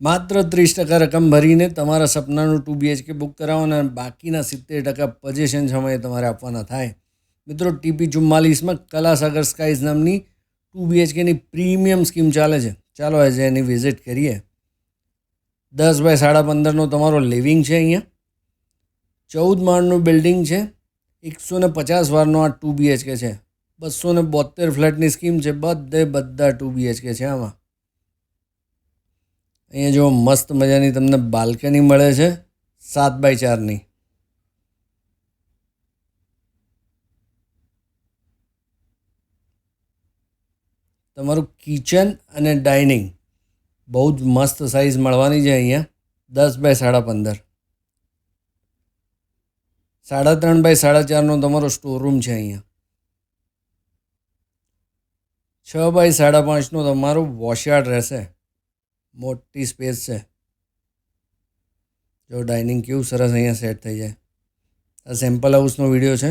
માત્ર ત્રીસ ટકા રકમ ભરીને તમારા સપનાનું ટુ બીએચકે બુક કરાવો અને બાકીના સિત્તેર ટકા પજેશન સમયે તમારે આપવાના થાય. મિત્રો ટીપી ચુમ્માલીસમાં કલાસાગર સ્કાઈઝ નામની ટુ બીએચકેની પ્રીમિયમ સ્કીમ ચાલે છે. ચાલો આજે એની વિઝિટ કરીએ. દસ બાય સાડા પંદરનો તમારો લિવિંગ છે અહીંયા. ચૌદ માળનું બિલ્ડિંગ છે. એકસો ને પચાસ વારનો આ ટુ બીએચકે છે. બસો ને બોતેર ફ્લેટની સ્કીમ છે. બધે બધા ટુ બીએચકે છે આમાં. અહીંયા જો મસ્ત મજાની તમને બાલ્કની મળે છે, સાત બાય ચારની. તમારું કિચન અને ડાઇનિંગ બહુ જ મસ્ત સાઇઝ મળવાની છે અહીંયા. દસ બાય સાડા પંદર. સાડા ત્રણ બાય સાડા ચારનો તમારો સ્ટોરરૂમ છે અહીંયા. છ બાય સાડા પાંચનો તમારો વોશયાર્ડ રહેશે. મોટી સ્પેસ છે. જો ડાઇનિંગ કેવું સરસ અહીંયા સેટ થઈ જાય. આ સેમ્પલ હાઉસનો વીડિયો છે.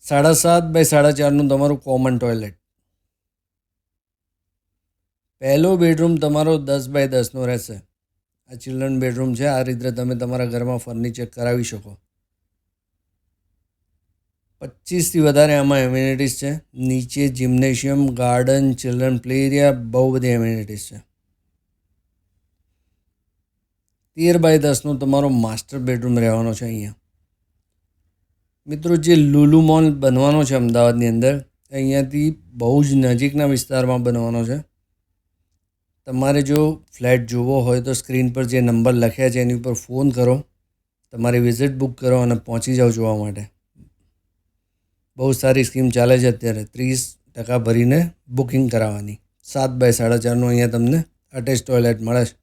સાડા સાત બાય સાડા ચારનું તમારું કોમન ટોયલેટ પહેલો બેડરૂમ તમારો દસ બાય દસનો રહેશે. આ ચિલ્ડ્રન બેડરૂમ છે. આ રીતે તમે તમારા ઘરમાં ફર્નિચર કરાવી શકો. પચીસથી વધારે આમાં એમ્યુનિટીઝ છે. નીચે gymnasium garden children play area બહુ બધી એમ્યુનિટીઝ છે. તેર બાય દસનો તમારો માસ્ટર બેડરૂમ રહેવાનો છે અહીંયા. મિત્રો, જે લુલુ મોલ બનવાનો છે અમદાવાદની અંદર, અહીંયાથી બહુ જ નજીકના વિસ્તારમાં બનવાનો છે. તમારે જો ફ્લેટ જોવો હોય તો સ્ક્રીન પર જે નંબર લખ્યા છે એની ઉપર ફોન કરો. તમારી વિઝિટ બુક કરો અને પહોંચી જાઓ જોવા માટે. બહુ સારી સ્કીમ ચાલે છે અત્યારે. ત્રીસ ટકા ભરીને બુકિંગ કરાવવાની. સાત બાય સાડા ચારનું અહીંયા તમને અટેચ ટોયલેટ મળે છે.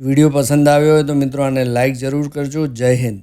વીડિયો પસંદ આવ્યો હોય તો મિત્રો આને લાઈક જરૂર કરજો. જય હિન્દ.